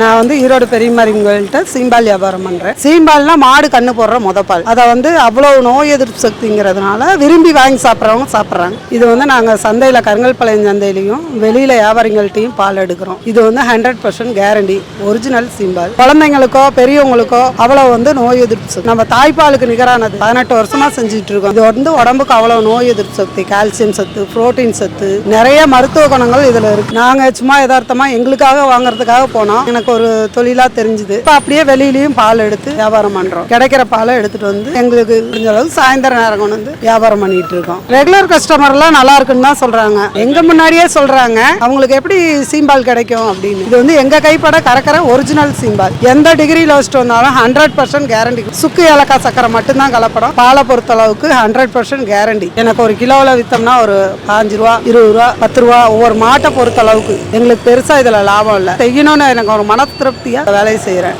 நான் வந்து ஈரோடு பெரியமரிங்கள்ட்ட சீம்பால் வியாபாரம் பண்றேன். சீம்பால்னா மாடு கண்ணு போடுற முத பால். அதை வந்து அவ்வளவு நோய் எதிர்ப்பு சக்திங்கிறதுனால விரும்பி வாங்கி சாப்பிட்றவங்க சாப்பிட்றாங்க. இது வந்து நாங்கள் சந்தையில் கருங்கல்பாளையம் சந்தையிலையும் வெளியில வியாபாரிகள்ட்டையும் பால் எடுக்கிறோம். இது வந்து ஹண்ட்ரட் பர்சன்ட் கேரண்டி ஒரிஜினல் சீம்பால். குழந்தைங்களுக்கோ பெரியவங்களுக்கோ அவ்வளவு வந்து நோய் எதிர்ப்பு சக்தி. நம்ம தாய்ப்பாலுக்கு நிகரானது பதினெட்டு வருஷமா செஞ்சுட்டு இருக்கோம். இது வந்து உடம்புக்கு அவ்வளவு நோய் எதிர்ப்பு சக்தி கால்சியம் சத்து புரோட்டீன் சத்து நிறைய மருத்துவ குணங்கள் இதுல இருக்கு. நாங்க சும்மா யதார்த்தமா எங்களுக்காக வாங்குறதுக்காக போனோம் எனக்கு ஒரு தொழிலா தெரிஞ்சுது. இப்போ அப்படியே வெளியிலயும் பால் எடுத்து வியாபாரம் பண்றோம். கிடைக்கிற பாலை எடுத்துட்டு வந்து எங்களுக்கு முடிஞ்ச அளவுக்கு சாயந்தரம் நேரம் கொண்டு வந்து வியாபாரம் பண்ணிட்டு இருக்கோம். ரெகுலர் கஸ்டமர் எல்லாம் நல்லா இருக்குன்னு தான் சொல்றாங்க. எங்க முன்னாடியே சொல்றாங்க அவங்களுக்கு எப்படி சீம்பால் கிடைக்கும்? அப்படின்னு. இது வந்து எங்க கைப்பட கறக்கிற ஒரிஜினல் சீம்பால். எந்த டிகிரியில் வச்சுட்டு வந்தாலும் ஹண்ட்ரட் பர்சன்ட் கேரண்டி சுக்கு ஏலக்காய் சக்கரை மட்டும்தான் கலப்படம். பாலை பொறுத்த அளவுக்கு ஹண்ட்ரட் பர்சன்ட் கேரண்டி எனக்கு ஒரு கிலோவில் விற்றோம்னா ஒரு பாஞ்சு ரூபா இருபது ரூபா பத்து ரூபா ஒவ்வொரு மாட்டை பொறுத்த அளவுக்கு எங்களுக்கு பெருசா இதுல லாபம் இல்லை. செய்யணும்னு எனக்கு ஒரு மன திருப்தியா வேலையை செய்கிறேன்.